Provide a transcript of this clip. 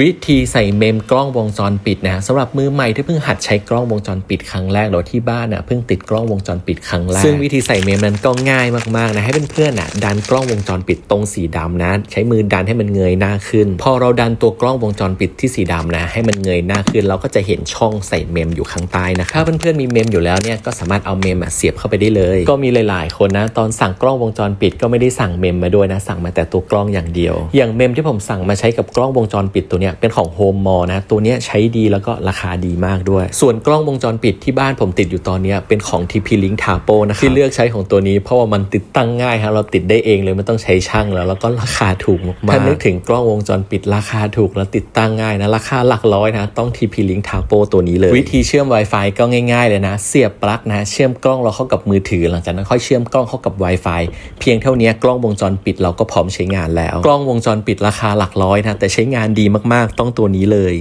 วิธีใส่เมมกล้องวงจรปิดนะสำหรับมือใหม่ที่เพิ่งหัดใช้กล้องวงจรปิดครั้งแรกหรือที่บ้านน่ะเพิ่งติดกล้องวงจรปิดครั้งแรกซึ่งวิธีใส่เมมนั้นก็ง่ายมากๆนะให้เพื่อนๆนะดันกล้องวงจรปิดตรงสีดำนะใช้มือดันให้มันเงยหน้าขึ้น พอเราดันตัวกล้องวงจรปิดที่สีดำนะ ให้มันเงยหน้าขึ้นเราก็จะเห็นช่องใส่เมมอยู่ข้างใต้นะถ้าเพื่อนๆมีเมมอยู่แล้วเนี่ยก็สามารถเอาเมมอะเสียบเข้าไปได้เลย ก็มีหลาย ๆ คนนะตอนสั่งกล้องวงจรปิดก็ไม่ได้สั่งเมมมาด้วยนะสั่งมาแต่ตัวกล้องอย่างเดียว อย่างเมมที่ผมสั่งมาใช้กับกล้องวงจรปิดตัวเนี้ยเป็นของโฮมมอนะ ตัวเนี้ยใช้ดีแล้วก็ราคาดีมากด้วย ส่วนกล้องวงจรปิดที่บ้านผมติดอยู่ตอนเนี้ยเป็นของ TP Link t a p o นะครับที่เลือกใช้ของตัวนี้เพราะว่ามันติดตั้งง่ายครับเราติดได้เองเลยไม่ต้องใช้ช่างแล้ว แล้วก็ราคาถูกมากๆถ้านึกถึงกล้องวงจรปิดราคาถูกแล้วติดตั้งง่ายนะราคาหลักร้อยนะต้อง TP Link t a p o ตัวนี้เลย วิธีเชื่อม Wi-Fi ก็ง่ายๆเลยนะ เสียบปลั๊กนะ เชื่อมกล้องเราเข้ากับมือถือ หลังจากนั้นค่อยเชื่อมกล้องเข้ากับ Wi-Fi เพียงเท่านี้กล้องวงจรปิดเราก็พร้อมใช้งานแล้ว กล้องวงจรปิดราคาหลักร้อยนะแต่ใช้งานดีมากๆ ต้องตัวนี้เลย